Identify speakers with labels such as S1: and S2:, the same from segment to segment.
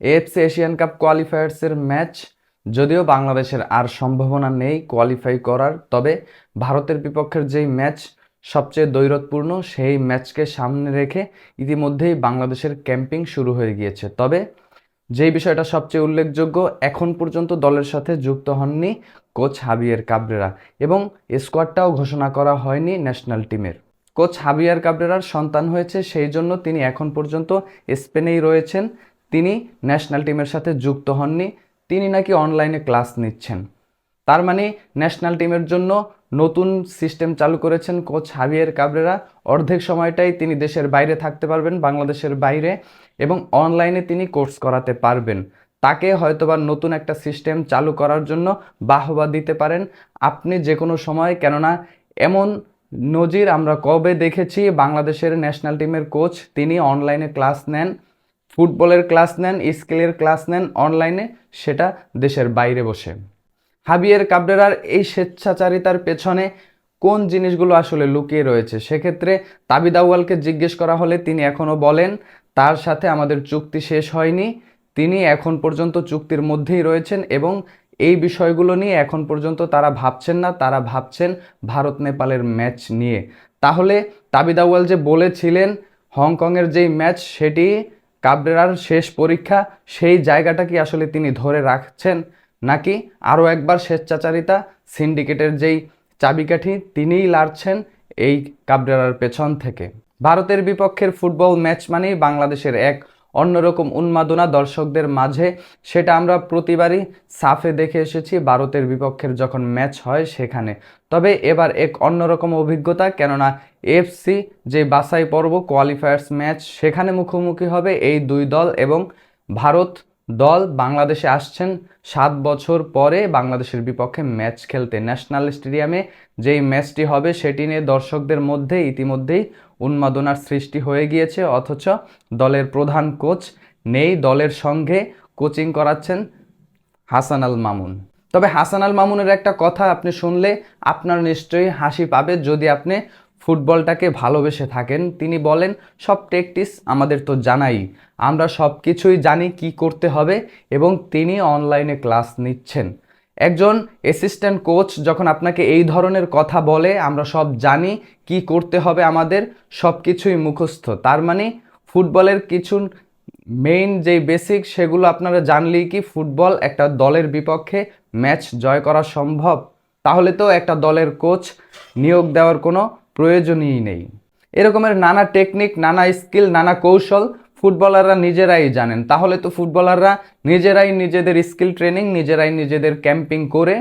S1: AFC Asian cup কোয়ালিফায়ার্সের match যদিও বাংলাদেশের আর সম্ভাবনা নেই কোয়ালিফাই করার, তবে ভারতের বিপক্ষের যেই ম্যাচ সবচেয়ে দৈরতপূর্ণ, সেই ম্যাচকে সামনে রেখে ইতিমধ্যেই বাংলাদেশের ক্যাম্পিং শুরু হয়ে গিয়েছে। তবে যেই বিষয়টা সবচেয়ে উল্লেখযোগ্য, এখন পর্যন্ত দলের সাথে যুক্ত হননি কোচ হাবিয়ার কাবরেরা এবং স্কোয়াডটাও ঘোষণা করা হয়নি ন্যাশনাল টিমের কোচ হাবিয়ার কাবরেরার সন্তান হয়েছে, সেই জন্য তিনি এখন পর্যন্ত স্পেনেই রয়েছেন। তিনি ন্যাশনাল টিমের সাথে যুক্ত হননি, তিনি নাকি অনলাইনে ক্লাস নিচ্ছেন। তার মানে ন্যাশনাল টিমের জন্য নতুন সিস্টেম চালু করেছেন কোচ হাবিয়ার কাবরেরা। অর্ধেক সময়টাই তিনি দেশের বাইরে থাকতে পারবেন, বাংলাদেশের বাইরে, এবং অনলাইনে তিনি কোর্স করাতে পারবেন। তাকে হয়তোবা নতুন একটা সিস্টেম চালু করার জন্য বাহবা দিতে পারেন আপনি যে কোনো সময়, কেননা এমন নজির আমরা কবে দেখেছি, বাংলাদেশের ন্যাশনাল টিমের কোচ তিনি অনলাইনে ক্লাস নেন। ফুটবলের ক্লাস নেন, স্কিলের ক্লাস নেন, অনলাইনে সেটা দেশের বাইরে বসে। হাবিয়ের কাবরেরার এই স্বেচ্ছাচারিতার পেছনে কোন জিনিসগুলো আসলে লুকিয়ে রয়েছে? সেক্ষেত্রে তাবিদ আউয়ালকে জিজ্ঞেস করা হলে তিনি এখনও বলেন, তার সাথে আমাদের চুক্তি শেষ হয়নি। তিনি এখন পর্যন্ত চুক্তির মধ্যেই রয়েছেন এবং এই বিষয়গুলো নিয়ে এখন পর্যন্ত তারা ভাবছেন না। তারা ভাবছেন ভারত নেপালের ম্যাচ নিয়ে। তাহলে তাবিদ আউয়াল যে বলেছিলেন, হংকংয়ের যেই ম্যাচ সেটি কাবরেরার শেষ পরীক্ষা, সেই জায়গাটা কি আসলে তিনি ধরে রাখছেন? নাকি আরও একবার স্বেচ্ছাচারিতা, সিন্ডিকেটের যেই চাবিকাঠি, তিনিই লাড়ছেন এই কাবরেরার পেছন থেকে? ভারতের বিপক্ষের ফুটবল ম্যাচ মানেই বাংলাদেশের এক অন্যরকম উন্মাদনা দর্শকদের মাঝে, সেটা আমরা প্রতিবারই সাফে দেখে এসেছি ভারতের বিপক্ষের যখন ম্যাচ হয় সেখানে। তবে এবার এক অন্যরকম অভিজ্ঞতা, কেননা এফসি যে বাছাই পর্ব, কোয়ালিফায়ার্স ম্যাচ, সেখানে মুখোমুখি হবে এই দুই দল এবং ভারত দল বাংলাদেশে আসছেন সাত বছর পরে বাংলাদেশের বিপক্ষে ম্যাচ খেলতে। ন্যাশনাল স্টেডিয়ামে যেই ম্যাচটি হবে, সেটি নিয়ে দর্শকদের মধ্যে ইতিমধ্যেই উন্মাদনার সৃষ্টি হয়ে গিয়েছে, অথচ দলের প্রধান কোচ নেই। দলের সঙ্গে কোচিং করাচ্ছেন হাসান আল মামুন। তবে হাসান আল মামুনের একটা কথা আপনি শুনলে আপনার নিশ্চয়ই হাসি পাবে। যদি আপনি ফুটবলটাকে ভালোবেসে থাকেন, তিনি বলেন, সব টেকটিস আমাদের তো জানাই। আমরা সব কিছুই জানি কি করতে হবে এবং তিনি অনলাইনে ক্লাস নিচ্ছেন। একজন অ্যাসিস্ট্যান্ট কোচ যখন আপনাকে এই ধরনের কথা বলে, আমরা সব জানি কি করতে হবে আমাদের সব কিছুই মুখস্থ। তার মানে ফুটবলের কিছু মেইন যেই বেসিক সেগুলো আপনারা জানলেই কি ফুটবল একটা দলের বিপক্ষে ম্যাচ জয় করা সম্ভব? তাহলে তো একটা দলের কোচ নিয়োগ দেওয়ার কোনো প্রয়োজনই নেই। এরকমের নানা টেকনিক নানা স্কিল নানা কৌশল ফুটবলাররা নিজেরাই জানেন। তাহলে তো ফুটবলাররা নিজেরাই নিজেদের স্কিল ট্রেনিং, নিজেরাই নিজেদের ক্যাম্পিং করে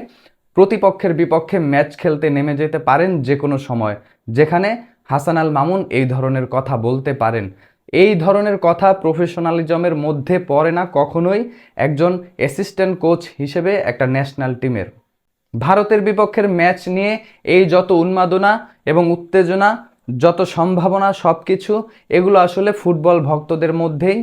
S1: প্রতিপক্ষের বিপক্ষে ম্যাচ খেলতে নেমে যেতে পারেন যে কোনো সময়। যেখানে হাসান আল মামুন এই ধরনের কথা বলতে পারেন। এই ধরনের কথা প্রফেশনালিজমের মধ্যে পড়ে না কখনোই একজন অ্যাসিস্ট্যান্ট কোচ হিসেবে একটা ন্যাশনাল টিমের। ভারতের বিপক্ষের ম্যাচ নিয়ে এই যত উন্মাদনা এবং উত্তেজনা যত সম্ভাবনা সব কিছু এগুলো আসলে ফুটবল ভক্তদের মধ্যেই,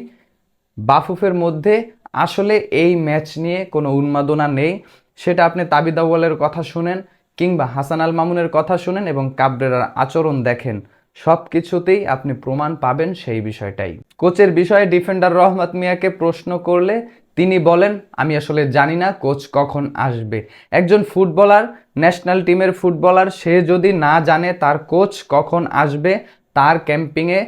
S1: বাফুফের মধ্যে আসলে এই ম্যাচ নিয়ে কোনো উন্মাদনা নেই। সেটা আপনি তাবিদ আউয়ালের কথা শুনেন কিংবা হাসান আল মামুনের কথা শুনেন এবং কাবরেরার আচরণ দেখেন। সব কিছুতেই আপনি প্রমাণ পাবেন সেই বিষয়টাই। কোচের বিষয়ে ডিফেন্ডার রহমত মিয়াকে প্রশ্ন করলে তিনি বলেন, আমি আসলে জানি না কোচ কখন আসবে। একজন ফুটবলার, ন্যাশনাল টিমের ফুটবলার, সে যদি না জানে তার কোচ কখন আসবে, তার ক্যাম্পিংয়ে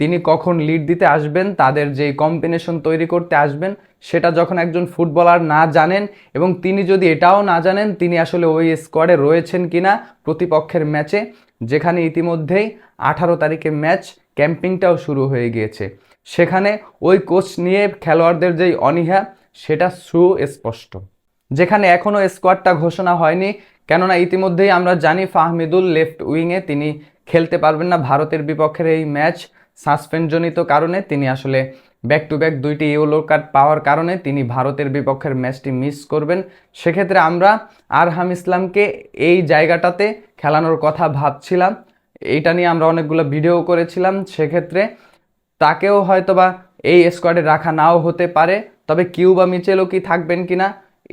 S1: তিনি কখন লিড দিতে আসবেন, তাদের যে কম্বিনেশন তৈরি করতে আসবেন, সেটা যখন একজন ফুটবলার না জানেন এবং তিনি যদি এটাও না জানেন, তিনি আসলে ওই স্কোয়াডে রয়েছেন কিনা প্রতিপক্ষের ম্যাচে, যেখানে ইতিমধ্যেই আঠারো তারিখে ম্যাচ, ক্যাম্পিংটাও শুরু হয়ে গিয়েছে। সেখানে ওই কোচ নিয়ে খেলোয়াড়দের যেই অনীহা, সেটা সুস্পষ্ট। যেখানে এখনও স্কোয়াডটা ঘোষণা হয়নি, কেননা ইতিমধ্যেই আমরা জানি ফাহমিদুল লেফট উইংয়ে তিনি খেলতে পারবেন না। ভারতের বিপক্ষের এই ম্যাচ সাসপেন্ডজনিত কারণে তিনি আসলে ব্যাক টু ব্যাক দুইটি ইয়েলো কার্ড পাওয়ার কারণে তিনি ভারতের বিপক্ষের ম্যাচটি মিস করবেন। সেক্ষেত্রে আমরা আরহাম ইসলামকে এই জায়গাটাতে খেলানোর কথা ভাবছিলাম। এইটা নিয়ে আমরা অনেকগুলো ভিডিও করেছিলাম। সেক্ষেত্রে তাকেও হয়তোবা এই স্কোয়াডে রাখা নাও হতে পারে, তবে কিউ বা মিচেলও কি থাকবেন কিনা?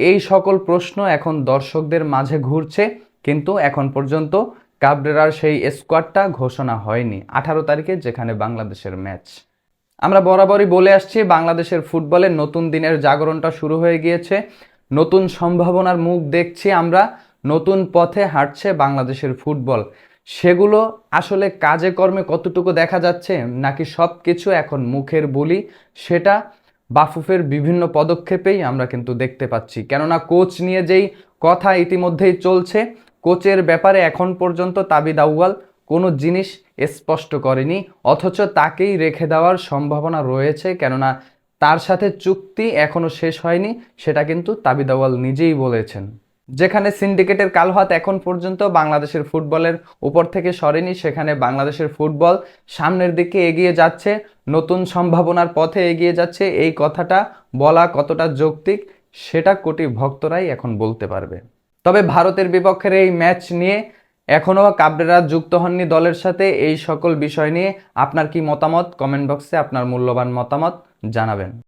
S1: এই সকল প্রশ্ন এখন দর্শকদের মাঝে ঘুরছে, কিন্তু এখন পর্যন্ত কাবরেরার সেই স্কোয়াডটা ঘোষণা হয়নি। আঠারো তারিখে যেখানে বাংলাদেশের ম্যাচ আমরা বরাবরই বলে আসছি, বাংলাদেশের ফুটবলের নতুন দিনের জাগরণটা শুরু হয়ে গিয়েছে। নতুন সম্ভাবনার মুখ দেখছি আমরা, নতুন পথে হাঁটছে বাংলাদেশের ফুটবল। সেগুলো আসলে কাজে কর্মে কতটুকু দেখা যাচ্ছে নাকি সব কিছু এখন মুখের বলি, সেটা বাফুফের বিভিন্ন পদক্ষেপেই আমরা কিন্তু দেখতে পাচ্ছি। কেননা কোচ নিয়ে যেই কথা ইতিমধ্যেই চলছে, কোচের ব্যাপারে এখন পর্যন্ত তাবিদ আউয়াল কোনো জিনিস স্পষ্ট করেনি, অথচ তাকেই রেখে দেওয়ার সম্ভাবনা রয়েছে, কেননা তার সাথে চুক্তি এখনও শেষ হয়নি, সেটা কিন্তু তাবিদ আউয়াল নিজেই বলেছেন। যেখানে সিন্ডিকেটের কালহাত এখন পর্যন্ত বাংলাদেশের ফুটবলের উপর থেকে সরেনি, সেখানে বাংলাদেশের ফুটবল সামনের দিকে এগিয়ে যাচ্ছে, নতুন সম্ভাবনার পথে এগিয়ে যাচ্ছে। এই কথাটা বলা কতটা যৌক্তিক, সেটা কোটি ভক্তরাই এখন বলতে পারবে। তবে ভারতের বিপক্ষের এই ম্যাচ নিয়ে এখনও কাবরেরা যুক্ত হননি দলের সাথে। এই সকল বিষয় নিয়ে আপনার কি মতামত? কমেন্ট বক্সে আপনার মূল্যবান মতামত জানাবেন।